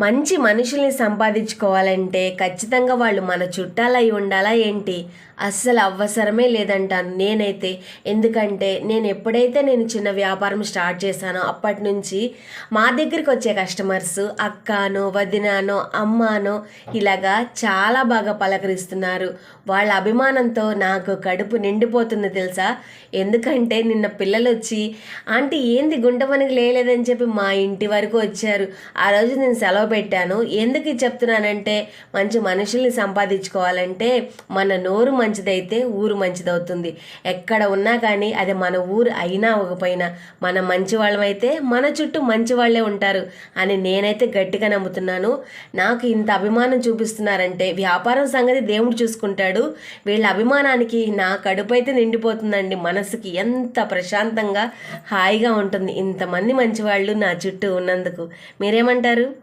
మంచి మనుషుల్ని సంపాదించుకోవాలంటే ఖచ్చితంగా వాళ్ళు మన చుట్టాలై ఉండాలా ఏంటి? అస్సలు అవసరమే లేదంటాను నేనైతే. ఎందుకంటే నేను ఎప్పుడైతే నేను చిన్న వ్యాపారం స్టార్ట్ చేశానో అప్పటి నుంచి మా దగ్గరికి వచ్చే కస్టమర్స్ అక్కనో వదినానో అమ్మానో ఇలాగా చాలా బాగా పలకరిస్తున్నారు. వాళ్ళ అభిమానంతో నాకు కడుపు నిండిపోతుంది తెలుసా? ఎందుకంటే నిన్న పిల్లలు వచ్చి ఆంటీ ఏంది గుంట పనికి లేలేదని చెప్పి మా ఇంటి వరకు వచ్చారు. ఆ రోజు నేను సెలవు పెట్టాను. ఎందుకు చెప్తున్నానంటే మంచి మనుషుల్ని సంపాదించుకోవాలంటే మన నోరు మంచిదైతే ఊరు మంచిదవుతుంది. ఎక్కడ ఉన్నా కానీ అది మన ఊరు అయినా అవ్వకపోయినా మన మంచి వాళ్ళమైతే మన చుట్టూ మంచి వాళ్ళే ఉంటారు అని నేనైతే గట్టిగా నమ్ముతున్నాను. నాకు ఇంత అభిమానం చూపిస్తున్నారంటే వ్యాపారం సంగతి దేవుడు చూసుకుంటాడు. వీళ్ళ అభిమానానికి నా కడుపు అయితే నిండిపోతుందండి. మనసుకి ఎంత ప్రశాంతంగా హాయిగా ఉంటుంది. ఇంతమంది మంచివాళ్ళు నా చుట్టూ ఉన్నందుకు. మీరేమంటారు?